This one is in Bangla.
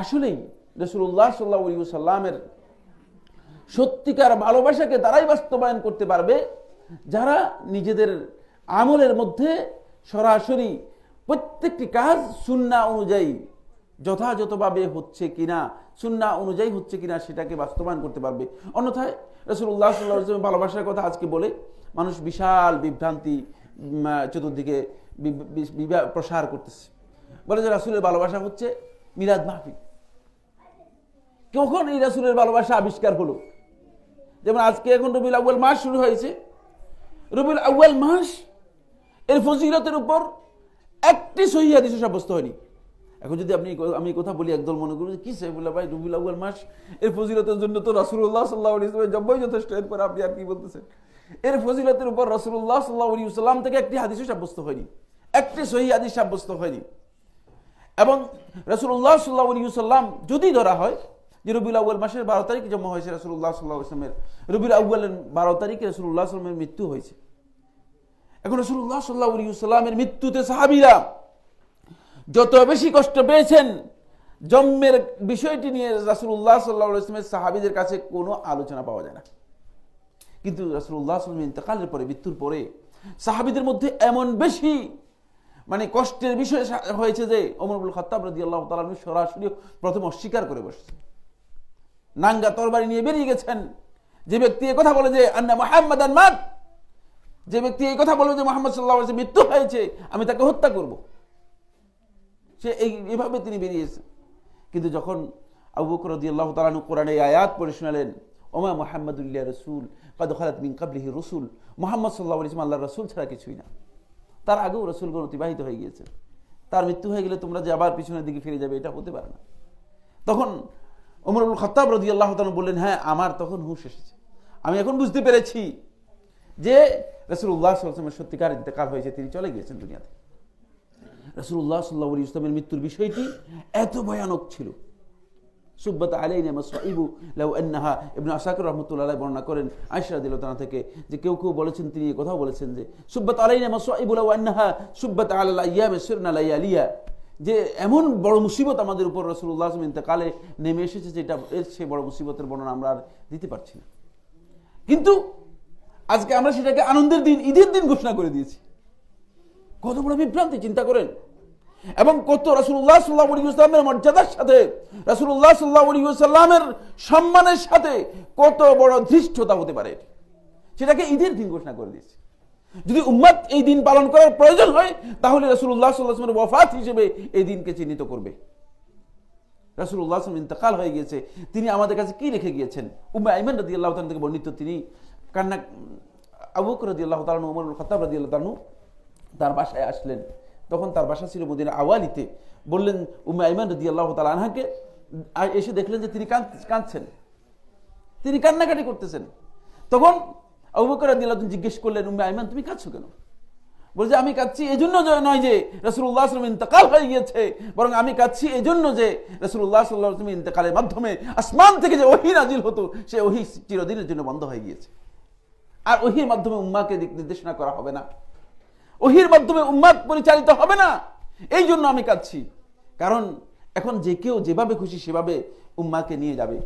আসলেই রসুল্লাহ সাল্লাহ সাল্লামের সত্যিকার ভালোবাসাকে তারাই বাস্তবায়ন করতে পারবে যারা নিজেদের আমলের মধ্যে সরাসরি প্রত্যেকটি কাজ সুন্না অনুযায়ী যথাযথভাবে হচ্ছে কিনা, সুন্না অনুযায়ী হচ্ছে কিনা সেটাকে বাস্তবায়ন করতে পারবে। অন্যথায় রসুল্লাহ সাল্লাহ ভালোবাসার কথা আজকে বলে মানুষ বিশাল বিভ্রান্তি চতুর্দিকে প্রসার করতেছে। বলে যে রাসুলের ভালোবাসা হচ্ছে মিলাদ মাহফিল। কখন এই রাসুলের ভালোবাসা আবিষ্কার হলো? যেমন আজকে এখন রবিউল আউ্য়াল মাস শুরু হয়েছে। রবিউল আউ্য়াল মাস, এর ফজিলতের উপর একটি সহি হাদিসও সাব্যস্ত হয়নি। এখন যদি আপনি আমি কথা বলি, একদল মনে করুন কি সাইফুল্লাহ ভাই, রবিউল আউ্য়াল মাস, এর ফজিলতের জন্য তো রাসুল্লাহ সাল্লাহ ইসলামের জব্বই যথেষ্ট। এরপর আপনি আর কি বলতেছেন? এর ফজিলতের উপর রসুল্লাহ সাল্লাহ সাল্লাম থেকে একটি হাদিসও সাব্যস্ত হয়নি। একটি সহি হাদিস সাব্যস্ত হয়নি। এবং রসুল্লাহ সাল্লাহ সাল্লাম যদি ধরা হয় যে রবিউল আউ্য়াল মাসের বারো তারিখে জন্ম হয়েছে রসুল্লাহ সাল্লাহ ইসলামের রবিউল আউ্য়ালের বারো তারিখে রসুল্লাহ সাল্লামের মৃত্যু হয়েছে। এখন রসুল্লাহ সাল্লাহ সাল্লামের মৃত্যুতে সাহাবিরা যত বেশি কষ্ট পেয়েছেন, জন্মের বিষয়টি নিয়ে রাসুল্লাহ সাল্লাহ ইসলামের সাহাবিদের কাছে কোনো আলোচনা পাওয়া যায় না। কিন্তু রাসুল্লাহ সাল্লাম ইন্তকালের পরে, মৃত্যুর পরে সাহাবিদের মধ্যে এমন বেশি মানে কষ্টের বিষয় হয়েছে যে অমরবুল খত্তাব রাজি আল্লাহ তালু সরাসরি প্রথম অস্বীকার করে বসেছে নাঙ্গা তরবারি নিয়ে বেরিয়ে গেছেন। যে ব্যক্তি এ কথা বলে যে, আন্না মোহাম্মদ আনমাদ যে ব্যক্তি এই কথা বলে যে, মোহাম্মদ সাল্লাহ মৃত্যু হয়েছে, আমি তাকে হত্যা করব। সে এই, এভাবে তিনি বেরিয়েছেন কিন্তু যখন আবু বকর রাদিয়াল্লাহু তালানু কোরআনে আয়াত পড়ে শোনালেন, ওমা মোহাম্মদুল্লাহ রসুল, কদ খালাত মিন কাবলিহি রসুল। মোহাম্মদ সাল্লাহ ইসলাম আল্লাহ রসুল ছাড়া কিছুই না। তার আগেও রসুলগণ অতিবাহিত হয়ে গিয়েছে। তার মৃত্যু হয়ে গেলে তোমরা যে আবার পিছনের দিকে ফিরে যাবে, এটা হতে পারে না। তখন ওমরুল খত্তাব রদি আল্লাহ বললেন হ্যাঁ আমার তখন হুঁশ এসেছে। আমি এখন বুঝতে পেরেছি যে রসুল্লাহ সাল্লামের সত্যিকার ইন্তেকাল হয়েছে, তিনি চলে গিয়েছেন দুনিয়াতে। রসুল্লাহ সাল্লাহ ইসলামের মৃত্যুর বিষয়টি এত ভয়ানক ছিল। সুব্বত আলাইনা মাসইবু লাউ আন্নাহা ইবনে আসাকির রাহমাতুল্লাহ বর্ণনা করেন আয়েশা রাদিয়াল্লাহু থেকে যে কেউ কেউ বলেছেন, তিনি কথাও বলেছেন যে, সুব্বত আলাইনা মাসইবু লাউ আন্নাহা সুব্বত আলাল আইয়াম সিরনা লায়ালিয়া যে এমন বড় মুসিবত আমাদের উপর সাল্লাল্লাহু আলাইহি ইন্তেকালে নেমে এসেছে যেটা এর সে বড় মুসিবতের বর্ণনা আমরা আর দিতে পারছি না। কিন্তু আজকে আমরা সেটাকে আনন্দের দিন, ঈদের দিন ঘোষণা করে দিয়েছি। কত বড় বিভ্রান্তি, চিন্তা করেন। এবং কত রাসুল্লাহ সাল্লাহ ইসলামের মর্যাদার সাথে রাসুল্লাহ সাল্লাহ সাল্লামের সম্মানের সাথে কত বড় ধৃষ্টতা হতে পারে। সেটাকে ঈদের দিন ঘোষণা করে দিয়েছে। যদি উম্মাদ এই দিন পালন করার প্রয়োজন হয়, তাহলে রাসুল্লাহ সাল্লাহামের ওয়াফাত হিসেবে এই দিনকে চিহ্নিত করবে। রাসুল্লাহ আসলাম ইন্তকাল হয়ে গিয়েছে। তিনি আমাদের কাছে কি রেখে গিয়েছেন? উম্মা আইমান রদি আল্লাহ থেকে বর্ণিত তিনি কান্না আবুক রদি আল্লাহ তালু উমর খতাব রদি আল্লাহ তালু তার বাসায় আসলেন। তখন তার বাসা ছিল মদিনা আওয়ালিতে। বললেন, উম্মা আইমান রদি আল্লাহ তালা আনহাকে এসে দেখলেন যে তিনি কাঁদ- কাঁদছেন। তিনি কান্নাকাটি করতেছেন। তখন আবু বকর রাদিয়াল্লাহু আনহু জিজ্ঞেস করলেন, উম্মে আইমান, তুমি কাঁদছো কেন? বলছে, আমি কাঁদছি এই জন্য নয় যে রসুল্লাহ আসলাম ইন্তকাল হয়ে গিয়েছে, বরং আমি কাঁদছি এই জন্য যে রসুল্লাহ সাল্লাহ ইন্তকালের মাধ্যমে আসমান থেকে যে ওহি নাজিল হতো, সে ওহি চিরদিনের জন্য বন্ধ হয়ে গিয়েছে। আর ওহির মাধ্যমে উম্মাকে দিক নির্দেশনা করা হবে না। ওহির মাধ্যমে উম্মাদ পরিচালিত হবে না। এই জন্য আমি কাঁদছি। কারণ এখন যে কেউ যেভাবে খুশি সেভাবে উম্মাকে নিয়ে যাবে।